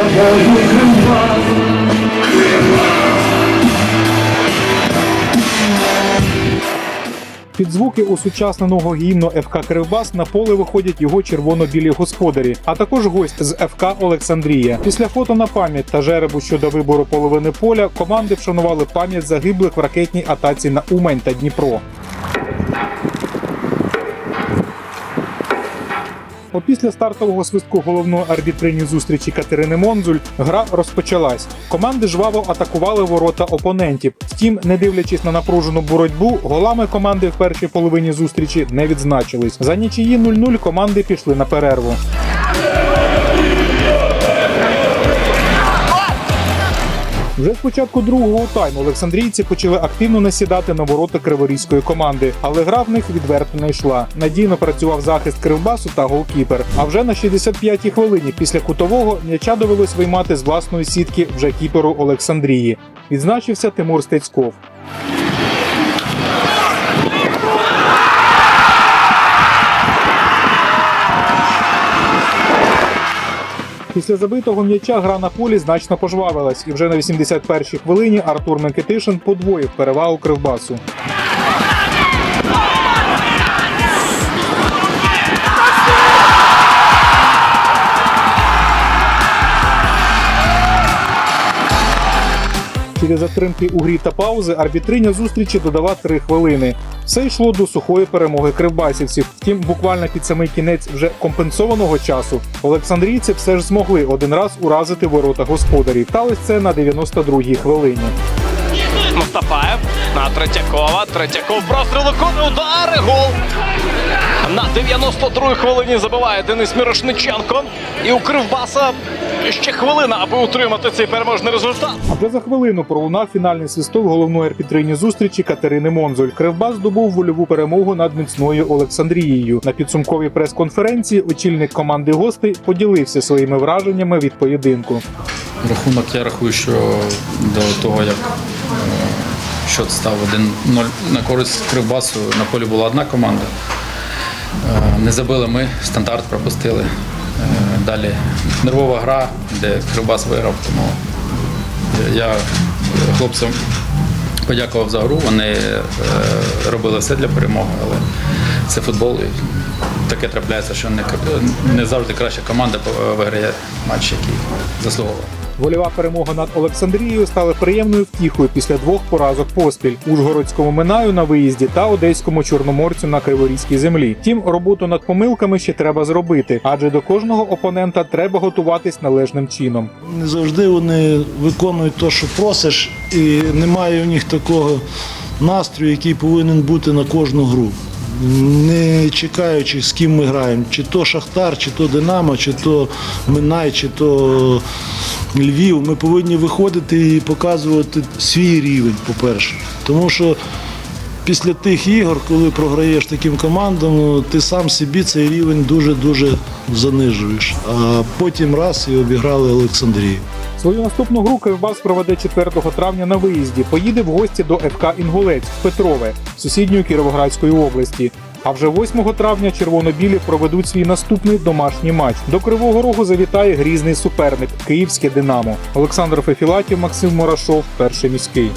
тобою Кривбас. Під звуки осучасненого гімну ФК Кривбас на поле виходять його червоно-білі господарі, а також гость з ФК Олександрія. Після фото на пам'ять та жеребу щодо вибору половини поля команди вшанували пам'ять загиблих в ракетній атаці на Умань та Дніпро. Опісля стартового свистку головної арбітрині зустрічі Катерини Монзуль гра розпочалась. Команди жваво атакували ворота опонентів. Втім, не дивлячись на напружену боротьбу, голами команди в першій половині зустрічі не відзначились. За нічиї 0-0 команди пішли на перерву. Вже з початку другого тайму Олександрійці почали активно насідати на ворота криворізької команди, але гра в них відверто не йшла. Надійно працював захист кривбасу та голкіпер. А вже на 65-й хвилині після кутового м'яча довелось виймати з власної сітки вже кіперу Олександрії. Відзначився Тимур Стецьков. Після забитого м'яча гра на полі значно пожвавилась, і вже на 81-й хвилині Артур Микитишин подвоїв перевагу Кривбасу. Через затримки у грі та паузи арбітриня зустрічі додала 3 хвилини. Все йшло до сухої перемоги кривбасівців. Втім, буквально під самий кінець вже компенсованого часу Олександрійці все ж змогли один раз уразити ворота господарів. Сталося це на 92-й хвилині. Мустафаєв на Третьякова. Третьяков простріл виконує удари. Гол. На 92-й хвилині забиває Денис Мірошниченко. І у Кривбаса ще хвилина, аби утримати цей переможний результат. А вже за хвилину пролунав фінальний свисток головної арбітрині зустрічі Катерини Монзоль. Кривбас здобув вольову перемогу над міцною Олександрією. На підсумковій прес-конференції очільник команди гостей поділився своїми враженнями від поєдинку. Рахунок я рахую, що до того, як счет став 1-0 на користь Кривбасу, на полі була одна команда. Е, Не забили ми, стандарт пропустили. Е, Далі нервова гра, де Кривбас виграв. Тому я хлопцям подякував за гру. Вони е, робили все для перемоги, але це футбол. і Таке трапляється, що не, не завжди краща команда виграє матч, який заслуговує. Вольова перемога над Олександрією стала приємною втіхою після двох поразок поспіль Ужгородському Минаю на виїзді та одеському чорноморцю на Криворізькій землі. Втім, роботу над помилками ще треба зробити, адже до кожного опонента треба готуватись належним чином. Не завжди вони виконують те, що просиш, і немає в них такого настрою, який повинен бути на кожну гру. Не чекаючи, з ким ми граємо, чи то Шахтар, чи то Динамо, чи то Минай, чи то Львів. Ми повинні виходити і показувати свій рівень, по-перше. Тому що після тих ігор, коли програєш таким командам, ну, ти сам собі цей рівень дуже-дуже занижуєш. А потім раз і обіграли Олександрію. Свою наступну гру Кривбас проведе 4 травня на виїзді. Поїде в гості до ФК Інгулець в Петрове сусідньої Кіровоградської області. А вже 8 травня червоно-білі проведуть свій наступний домашній матч. До Кривого Рогу завітає грізний суперник Київське Динамо. Олександр Фефілатів, Максим Мурашов, перший міський.